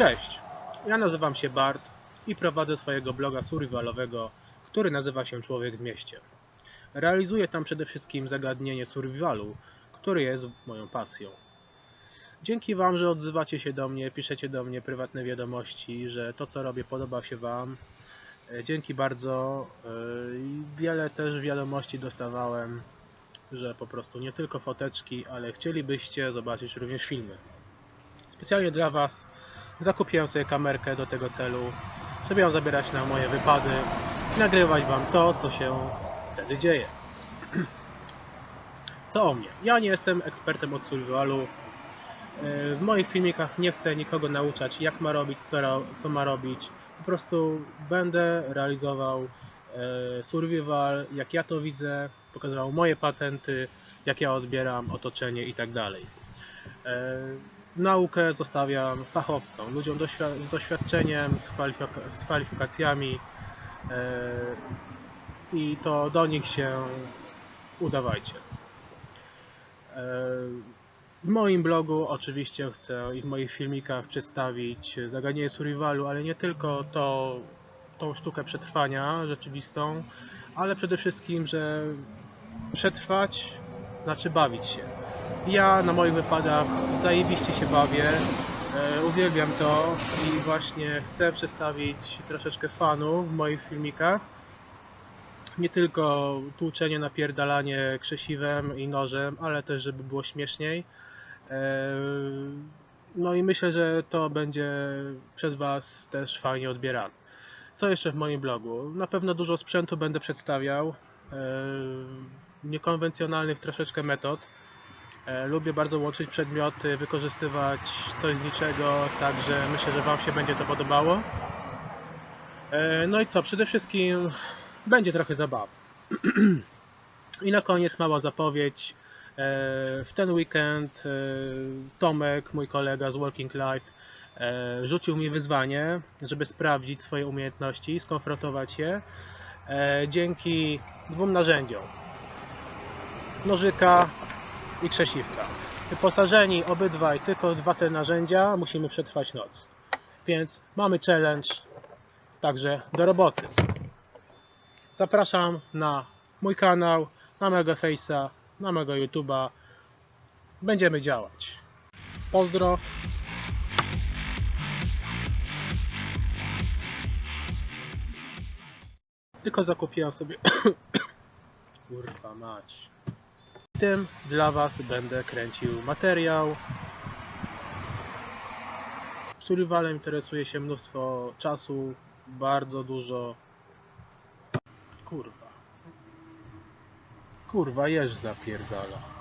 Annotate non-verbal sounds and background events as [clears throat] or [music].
Cześć, ja nazywam się Bart i prowadzę swojego bloga survivalowego, który nazywa się Człowiek w mieście. Realizuję tam przede wszystkim zagadnienie survivalu, który jest moją pasją. Dzięki Wam, że odzywacie się do mnie, piszecie do mnie prywatne wiadomości, że to co robię podoba się Wam. E, Dzięki bardzo. e, Wiele też wiadomości dostawałem, że po prostu nie tylko foteczki, ale chcielibyście zobaczyć również filmy. Specjalnie dla Was zakupiłem sobie kamerkę do tego celu, żeby ją zabierać na moje wypady i nagrywać Wam to, co się wtedy dzieje. [clears throat] Co o mnie? Ja nie jestem ekspertem od survivalu. Yy, W moich filmikach nie chcę nikogo nauczać, jak ma robić, co, ma robić. Po prostu będę realizował e, survival, jak ja to widzę, pokazywał moje patenty, jak ja odbieram otoczenie i tak dalej. Naukę zostawiam fachowcom, ludziom z doświadczeniem, z kwalifikacjami e, i to do nich się udawajcie. E, W moim blogu oczywiście chcę i w moich filmikach przedstawić zagadnienie survivalu, ale nie tylko to, tą sztukę przetrwania rzeczywistą, ale przede wszystkim, że przetrwać znaczy bawić się. Ja na moich wypadach zajebiście się bawię, e, uwielbiam to i właśnie chcę przedstawić troszeczkę fanów w moich filmikach. Nie tylko tłuczenie, napierdalanie krzesiwem i nożem, ale też żeby było śmieszniej. E, No i myślę, że to będzie przez Was też fajnie odbierane. Co jeszcze w moim blogu? Na pewno dużo sprzętu będę przedstawiał, e, niekonwencjonalnych troszeczkę metod. E, Lubię bardzo łączyć przedmioty, wykorzystywać coś z niczego, także myślę, że Wam się będzie to podobało. E, No i co, przede wszystkim będzie trochę zabawy. [clears throat] I na koniec mała zapowiedź. E, W ten weekend Tomek, mój kolega z Working Life, rzucił mi wyzwanie, żeby sprawdzić swoje umiejętności, skonfrontować je dzięki dwóm narzędziom. Nożyka i krzesiwka. Wyposażeni obydwaj tylko dwa te narzędzia, musimy przetrwać noc. Więc mamy challenge, także do roboty. Zapraszam na mój kanał, na mojego Face'a, na mojego YouTube'a. Będziemy działać. Pozdro. Tylko zakupiłem sobie. [coughs] Kurwa mać. Tym dla Was będę kręcił materiał. Survivalem interesuje się mnóstwo czasu, bardzo dużo. Kurwa. Kurwa, jeż zapierdala.